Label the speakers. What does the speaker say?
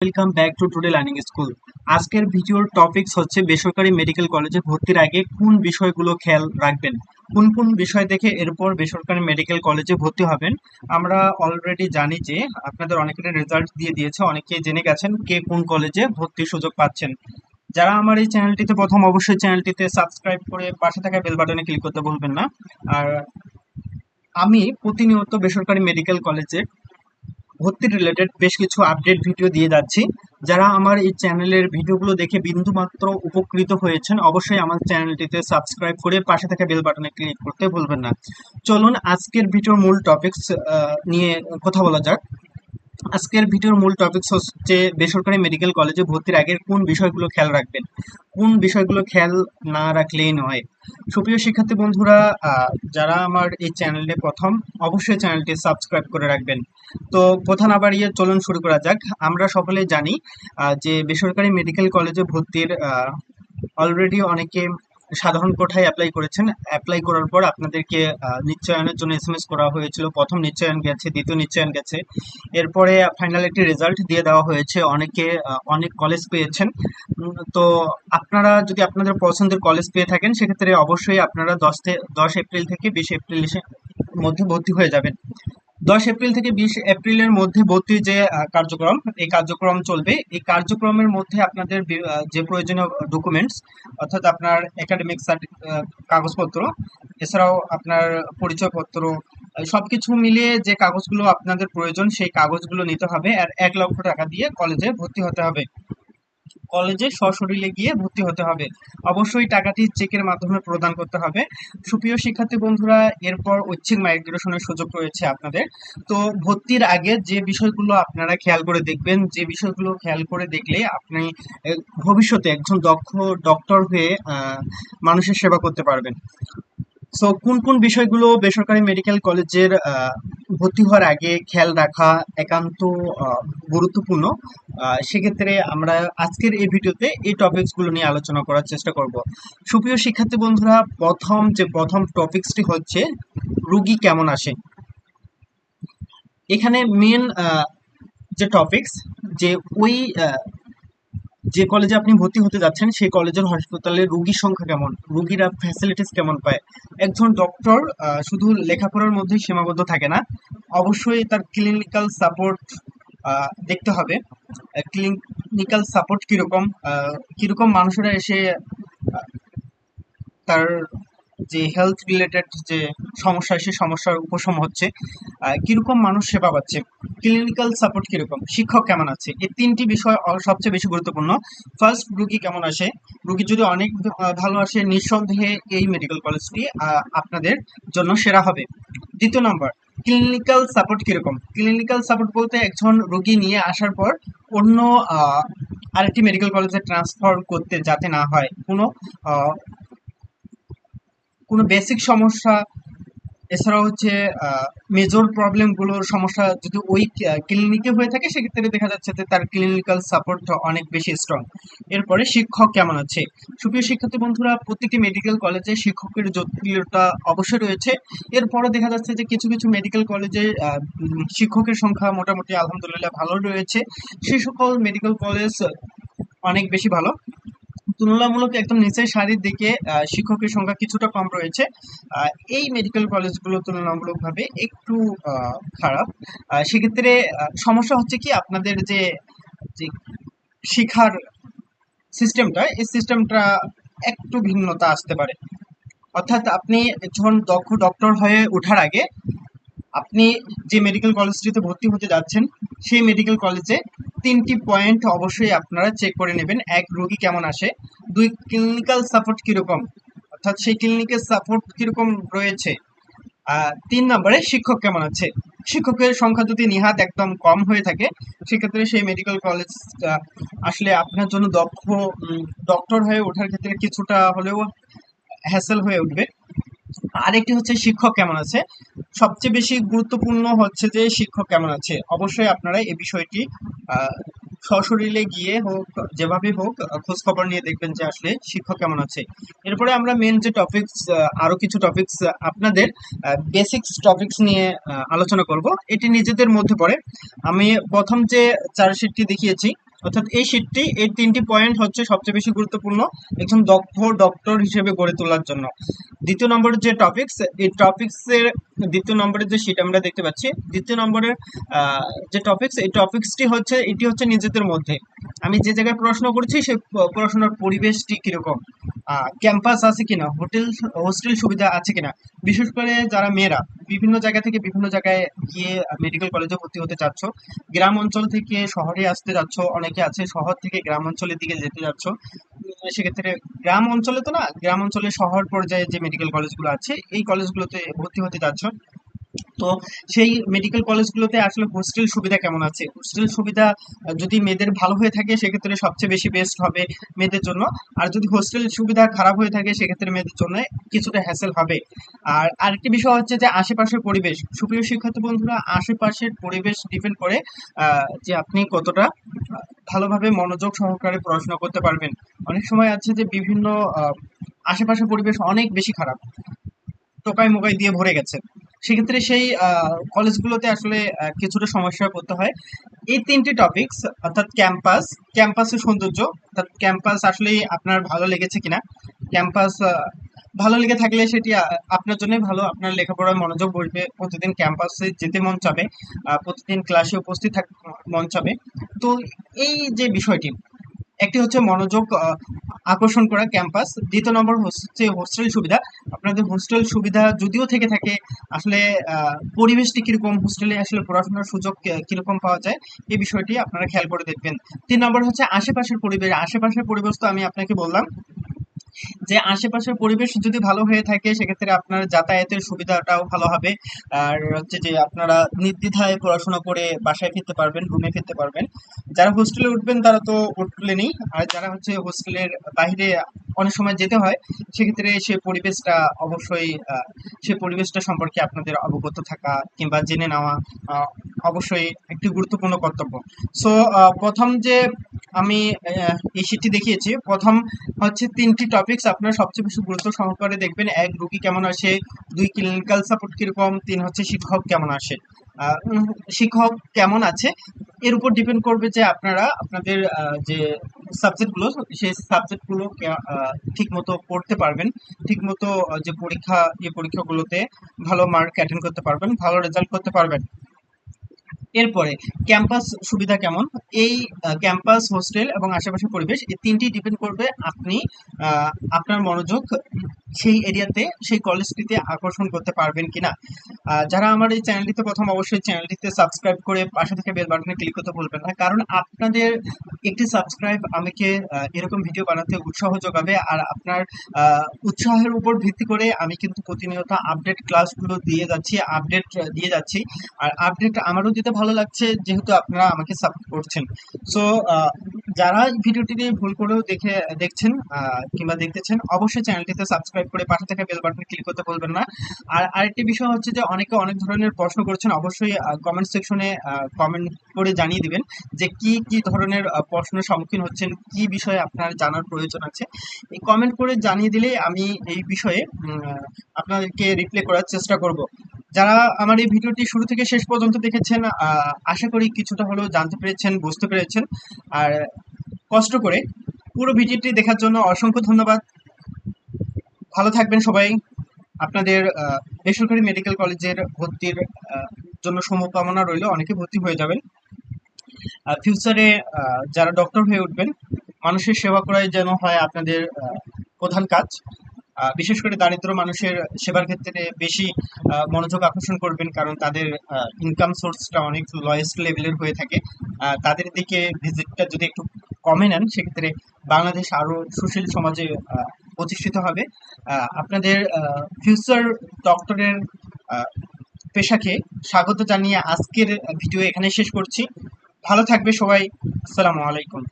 Speaker 1: Welcome back to today learning school আজকের ভিডিওর topics হচ্ছে বেসরকারি মেডিকেল কলেজে ভর্তির আগে কোন বিষয়গুলো খেয়াল রাখবেন? কোন কোন বিষয় দেখে এরপর বেসরকারি মেডিকেল কলেজে ভর্তি হবেন? আমরা অলরেডি জানি যে আপনাদের অনেকের রেজাল্ট দিয়ে দিয়েছে অনেকে জেনে গেছেন কে কোন কলেজে ভর্তির সুযোগ পাচ্ছেন। যারা আমার এই চ্যানেলটিতে প্রথম, অবশ্যই চ্যানেলটিতে সাবস্ক্রাইব করে পাশে থাকা বেল বাটনে ক্লিক করতে ভুলবেন না। আর আমি প্রতিনিয়ত বেসরকারি মেডিকেল কলেজে ভর্তি রিলেটেড বেশ কিছু আপডেট ভিডিও দিয়ে যাচ্ছি। যারা আমার এই চ্যানেলের ভিডিওগুলো দেখে বিন্দুমাত্র উপকৃত হয়েছেন, অবশ্যই আমার চ্যানেলটিতে সাবস্ক্রাইব করে পাশে থাকা বেল বাটনে ক্লিক করতে ভুলবেন না। চলুন আজকের ভিডিওর মূল টপিকস নিয়ে কথা বলা যাক। আজকের ভিডিওর মূল টপিকস হচ্ছে বেসরকারি মেডিকেল কলেজে ভর্তির আগে কোন বিষয়গুলো খেয়াল রাখবেন? কোন বিষয়গুলো খেয়াল না রাখলেই নয়। সুপ্রিয় শিক্ষার্থী বন্ধুরা যারা আমার এই চ্যানেলে প্রথম, অবশ্যই চ্যানেলটি সাবস্ক্রাইব করে রাখবেন। তো কথা না বাড়িয়ে চলুন শুরু করা যাক। আমরা সকলে জানি যে বেসরকারি মেডিকেল কলেজে ভর্তির অলরেডি অনেকে সাধারণ কোঠায় অ্যাপ্লাই করেছেন। অ্যাপ্লাই করার পর আপনাদেরকে নিশ্চয়নের জন্য এস এম এস করা হয়েছিল। প্রথম নিশ্চয়ন গেছে, দ্বিতীয় নিশ্চয়ন গেছে। এরপরে ফাইনাল একটি রেজাল্ট দিয়ে দেওয়া হয়েছে। অনেকে অনেক কলেজ পেয়েছেন। তো আপনারা যদি আপনাদের পছন্দের কলেজ পেয়ে থাকেন, সেক্ষেত্রে অবশ্যই আপনারা দশ দশ এপ্রিল থেকে বিশ এপ্রিল মধ্যে ভর্তি হয়ে যাবেন। দশ এপ্রিল থেকে বিশ এপ্রিলের মধ্যে ভর্তি যে কার্যক্রম, এই কার্যক্রম চলবে। এই কার্যক্রমের মধ্যে আপনাদের যে প্রয়োজনীয় ডকুমেন্টস অর্থাৎ আপনার একাডেমিক কাগজপত্র, এছাড়াও আপনার পরিচয়পত্র সবকিছু মিলিয়ে যে কাগজগুলো আপনাদের প্রয়োজন, সেই কাগজগুলো নিতে হবে আর এক লক্ষ টাকা দিয়ে কলেজে ভর্তি হতে হবে। কলেজে সশরীরে গিয়ে ভর্তি হতে হবে। অবশ্যই টাকাটি চেকের মাধ্যমে প্রদান করতে হবে। সুপ্রিয় শিক্ষার্থী বন্ধুরা, এরপর ঐচ্ছিক মাইগ্রেশনের সুযোগ রয়েছে আপনাদের। তো ভর্তির আগে যে বিষয়গুলো আপনারা খেয়াল করে দেখবেন, যে বিষয়গুলো খেয়াল করে দেখলে আপনি ভবিষ্যতে একজন দক্ষ ডক্টর হয়ে মানুষের সেবা করতে পারবেন। সো কোন কোন বিষয়গুলো বেসরকারি মেডিকেল কলেজের ভর্তি হওয়ার আগে খেয়াল রাখা একান্ত গুরুত্বপূর্ণ। সেক্ষেত্রে আমরা আজকের এই ভিডিওতে এই টপিকসগুলো নিয়ে আলোচনা করার চেষ্টা করব। সুপ্রিয় শিক্ষার্থী বন্ধুরা, প্রথম যে প্রথম টপিকসটি হচ্ছে, রুগী কেমন আসে? এখানে মেন যে টপিকস যে ওই যে কলেজে আপনি ভর্তি হতে যাচ্ছেন, সেই কলেজের হাসপাতালে রোগীর সংখ্যা কেমন? রোগীরা ফ্যাসিলিটিস কেমন পায়? একজন ডক্টর শুধু লেখাপড়ার মধ্যে সীমাবদ্ধ থাকে না, অবশ্যই তার ক্লিনিক্যাল সাপোর্ট দেখতে হবে। ক্লিনিক্যাল সাপোর্ট কীরকম? কীরকম মানুষেরা এসে তার যে হেলথ রিলেটেড যে সমস্যা সেই সমস্যার উপশম হচ্ছে। কীরকম মানুষ সেবা পাচ্ছে? ক্লিনিক্যাল সাপোর্ট কীরকম? শিক্ষক কেমন আছে? এই তিনটি বিষয় সবচেয়ে বেশি গুরুত্বপূর্ণ। ফার্স্ট রুগী কেমন আসে? রুগী যদি অনেক ভালো আসে, নিঃসন্দেহে এই মেডিকেল কলেজটি আপনাদের জন্য সেরা হবে। দ্বিতীয় নম্বর ক্লিনিক্যাল সাপোর্ট কীরকম? ক্লিনিক্যাল সাপোর্ট বলতে একজন রোগী নিয়ে আসার পর অন্য আরেকটি মেডিকেল কলেজে ট্রান্সফার করতে যাতে না হয়। কোনো কোনো বেসিক সমস্যা এছাড়া হচ্ছে মেজর প্রবলেমগুলোর সমস্যা যদি ওই ক্লিনিকে হয়ে থাকে, সেক্ষেত্রে দেখা যাচ্ছে যে তার ক্লিনিক্যাল সাপোর্ট অনেক বেশি স্ট্রং এরপরে শিক্ষক কেমন আছে? সুপ্রিয় শিক্ষার্থী বন্ধুরা প্রত্যেকটি মেডিকেল কলেজে শিক্ষকের জটিলতা অবশ্যই রয়েছে। এরপরে দেখা যাচ্ছে যে কিছু কিছু মেডিকেল কলেজে শিক্ষকের সংখ্যা মোটামুটি আলহামদুলিল্লাহ ভালো রয়েছে। সেই সকল মেডিকেল কলেজ অনেক বেশি ভালো। তুলনামূলক একদম নিচের সারির দিকে শিক্ষকের সংখ্যা কিছুটা কম রয়েছে। এই মেডিকেল কলেজগুলো তুলনামূলকভাবে একটু খারাপ। সেক্ষেত্রে সমস্যা হচ্ছে কি, আপনাদের যে শিক্ষার সিস্টেমটা এই সিস্টেমটা একটু ভিন্নতা আসতে পারে। অর্থাৎ আপনি যখন দক্ষ ডক্টর হয়ে ওঠার আগে, আপনি যে মেডিকেল কলেজটিতে ভর্তি হতে যাচ্ছেন, সেই মেডিকেল কলেজে তিনটি পয়েন্ট অবশ্যই আপনারা চেক করে নেবেন। এক, রোগী কেমন আসে? দুই ক্লিনিক্যাল সাপোর্ট কীরকম? অর্থাৎ সেই ক্লিনিকের সাপোর্ট কীরকম রয়েছে? তিন নম্বরে শিক্ষক কেমন আছে? শিক্ষকের সংখ্যা যদি নিহাত একদম কম হয়ে থাকে, সেক্ষেত্রে সেই মেডিকেল কলেজ আসলে আপনার জন্য দক্ষ ডক্টর হয়ে ওঠার ক্ষেত্রে কিছুটা হলেও হ্যাসেল হয়ে উঠবে। আরেকটি হচ্ছে শিক্ষক কেমন আছে? সবচেয়ে বেশি গুরুত্বপূর্ণ হচ্ছে যে শিক্ষক কেমন আছে। অবশ্যই আপনারা এই বিষয়টি সশরীরে গিয়ে হোক, যেভাবে হোক খোঁজ খবর নিয়ে দেখবেন যে আসলে শিক্ষক কেমন আছে। এরপরে আমরা মেন যে টপিকস আরও কিছু টপিকস আপনাদের বেসিক্স টপিকস নিয়ে আলোচনা করব। এটি নিজেদের মধ্যে পড়ে। আমি প্রথম যে চার্জশিটটি দেখিয়েছি অর্থাৎ এই শীটটি এই তিনটি পয়েন্ট হচ্ছে সবচেয়ে বেশি গুরুত্বপূর্ণ, একজন দক্ষ ডক্টর হিসেবে গড়ে তোলার জন্য। দ্বিতীয় নম্বরের যে টপিকস এই টপিক্সের দ্বিতীয় নম্বরের যে শীট আমরা দেখতে পাচ্ছি, দ্বিতীয় নম্বরের যে টপিক্স এই টপিক্সটি হচ্ছে, এটি হচ্ছে নিজেদের মধ্যে। আমি যে জায়গায় প্রশ্ন করছি সেই পড়াশোনার পরিবেশটি কীরকম? ক্যাম্পাস আছে কিনা? হোটেল হোস্টেল সুবিধা আছে কিনা? বিশেষ করে যারা মেয়েরা বিভিন্ন জায়গা থেকে বিভিন্ন জায়গায় গিয়ে মেডিকেল কলেজে ভর্তি হতে চাচ্ছ। গ্রাম অঞ্চল থেকে শহরে আসতে যাচ্ছ অনেকে আছে, শহর থেকে গ্রাম অঞ্চলের দিকে যেতে যাচ্ছ সেক্ষেত্রে গ্রাম অঞ্চলে তো না, গ্রাম অঞ্চলে শহর পর্যায়ে যে মেডিকেল কলেজগুলো আছে, এই কলেজগুলোতে ভর্তি হতে যাচ্ছ তো সেই মেডিকেল কলেজগুলোতে আসলে হোস্টেল সুবিধা কেমন আছে? হোস্টেল সুবিধা, যদি মেয়েদের ভালো হয়ে থাকে, সেক্ষেত্রে সবচেয়ে বেশি বেস্ট হবে মেয়েদের জন্য। আর যদি হোস্টেল সুবিধা খারাপ হয়ে থাকে, সেক্ষেত্রে মেয়েদের জন্য কিছুটা হ্যাসেল হবে। আর আরেকটি বিষয় হচ্ছে যে আশেপাশের পরিবেশ। সুপ্রিয় শিক্ষার্থী বন্ধুরা, আশেপাশের পরিবেশ ডিপেন্ড করে যে আপনি কতটা ভালোভাবে মনোযোগ সহকারে পড়াশোনা করতে পারবেন। অনেক সময় আছে যে বিভিন্ন আশেপাশের পরিবেশ অনেক বেশি খারাপ। টোকাই মোকাই দিয়ে ভরে গেছে। সেক্ষেত্রে সেই কলেজগুলোতে আসলে কিছুটা সমস্যায় পড়তে হয়। এই তিনটি টপিকস অর্থাৎ ক্যাম্পাস ক্যাম্পাসের সৌন্দর্য, অর্থাৎ ক্যাম্পাস আসলে আপনার ভালো লেগেছে কিনা ক্যাম্পাস ভালো লেগে থাকলে সেটি আপনার জন্যই ভালো, আপনার লেখাপড়ায় মনোযোগ বসবে, প্রতিদিন ক্যাম্পাসে যেতে মন চাবে প্রতিদিন ক্লাসে উপস্থিত থাক, মন চাবে। তো এই যে বিষয়টি একটি হচ্ছে মনোযোগ আকর্ষণ করা ক্যাম্পাস। দ্বিতীয় নম্বর হচ্ছে হোস্টেল সুবিধা। আপনাদের হোস্টেল সুবিধা যদিও থেকে থাকে, আসলে পরিবেশটি কীরকম হোস্টেলে আসলে পড়াশোনার সুযোগ কীরকম পাওয়া যায় এই বিষয়টি আপনারা খেয়াল করে দেখবেন। তিন নম্বর হচ্ছে আশেপাশের পরিবেশ। আশেপাশের পরিবেশ তো আমি আপনাকে বললাম। যে আশেপাশের পরিবেশ যদি ভালো হয়ে থাকে, সেক্ষেত্রে আপনার যাতায়াতের সুবিধাটাও ভালো হবে। আর হচ্ছে যে আপনারা নির্দ্বিধায় পড়াশোনা করে বাসায় ফিরতে পারবেন রুমে ফিরতে পারবেন। যারা হোস্টেলে উঠবেন, তারা তো উঠলেনই আর যারা হচ্ছে হোস্টেলের বাহিরে অনেক সময় যেতে হয়, সেক্ষেত্রে সে পরিবেশটা অবশ্যই সে পরিবেশটা সম্পর্কে আপনাদের অবগত থাকা কিংবা জেনে নেওয়া অবশ্যই একটি গুরুত্বপূর্ণ কর্তব্য। সো প্রথম যে আমি এই শিটটি দেখিয়েছি। প্রথম হচ্ছে তিনটি টপিকস আপনার সবচেয়ে বেশি গুরুত্ব সহকারে দেখবেন। এক, রুগী কেমন আসে। দুই ক্লিনিক্যাল সাপোর্ট কীরকম। তিন, হচ্ছে শিক্ষক কেমন আসে। শিক্ষক কেমন আছে? এর উপর ডিপেন্ড করবে যে আপনারা, আপনাদের যে সাবজেক্টগুলো সেই সাবজেক্টগুলো ঠিক মতো পড়তে পারবেন। ঠিক মতো যে পরীক্ষা, এই পরীক্ষাগুলোতে ভালো মার্ক অ্যাটেন্ড করতে পারবেন, ভালো রেজাল্ট করতে পারবেন। এরপরে ক্যাম্পাস সুবিধা কেমন? এই ক্যাম্পাস হোস্টেল এবং আশেপাশের পরিবেশ, এই তিনটি ডিপেন্ড করবে আপনি আপনার মনোযোগ সেই এরিয়াতে সেই কলেজটিতে আকর্ষণ করতে পারবেন কিনা। যারা আমার এই চ্যানেলটিতে প্রথম অবশ্যই চ্যানেলটিতে সাবস্ক্রাইব করে পাশে থেকে বেল বাটনে ক্লিক করতে ভুলবেন না। কারণ আপনাদের একটি সাবস্ক্রাইব আমাকে এরকম ভিডিও বানাতে উৎসাহ যোগাবে আর আপনার উৎসাহের উপর ভিত্তি করে আমি কিন্তু প্রতিনিয়ত আপডেট ক্লাসগুলো দিয়ে যাচ্ছি আপডেট দিয়ে যাচ্ছি। আর আপডেট আমারও দিতে ভালো লাগছে, যেহেতু আপনারা আমাকে সাপোর্ট করছেন। সো যারা ভিডিওটি ভুল করেও দেখে, দেখছেন কিংবা দেখতেছেন, অবশ্যই চ্যানেলটিতে সাবস্ক্রাইব করে পাশে থাকা বেল বাটনে ক্লিক করতে বলবেন না। আর আরেকটি বিষয় হচ্ছে যে অনেকে অনেক ধরনের প্রশ্ন করছেন, অবশ্যই কমেন্ট সেকশনে কমেন্ট করে জানিয়ে দিবেন যে কি কি ধরনের প্রশ্নের সম্মুখীন হচ্ছেন, কি বিষয়ে আপনার জানার প্রয়োজন আছে। এই কমেন্ট করে জানিয়ে দিলে আমি এই বিষয়ে আপনাদেরকে রিপ্লাই করার চেষ্টা করব। যারা আমার এই ভিডিওটি শুরু থেকে শেষ পর্যন্ত দেখেছেন আশা করি কিছুটা হলেও জানতে পেরেছেন, বুঝতে পেরেছেন। আর কষ্ট করে পুরো ভিডিওটি দেখার জন্য অসংখ্য ধন্যবাদ। ভালো থাকবেন সবাই। আপনাদের বেসরকারি মেডিকেল কলেজের ভর্তির জন্য শুভকামনা রইল। অনেকে ভর্তি হয়ে যাবেন। ফিউচারে যারা ডক্টর হয়ে উঠবেন, মানুষের সেবা করাই যেন হয় আপনাদের প্রধান কাজ। বিশেষ করে দারিদ্র মানুষের সেবার ক্ষেত্রে বেশি মনোযোগ আকর্ষণ করবেন কারণ তাদের ইনকাম সোর্সটা অনেক লয়েস্ট লেভেলের হয়ে থাকে। তাদের দিকে ভিজিটটা যদি একটু কমে নেন, সেক্ষেত্রে বাংলাদেশ আরও সুশীল সমাজে প্রতিষ্ঠিত হবে। আপনাদের ফিউচার ডক্টরের পেশাকে স্বাগত জানিয়ে আজকের ভিডিও এখানে শেষ করছি। ভালো থাকবে সবাই। আসসালামু আলাইকুম।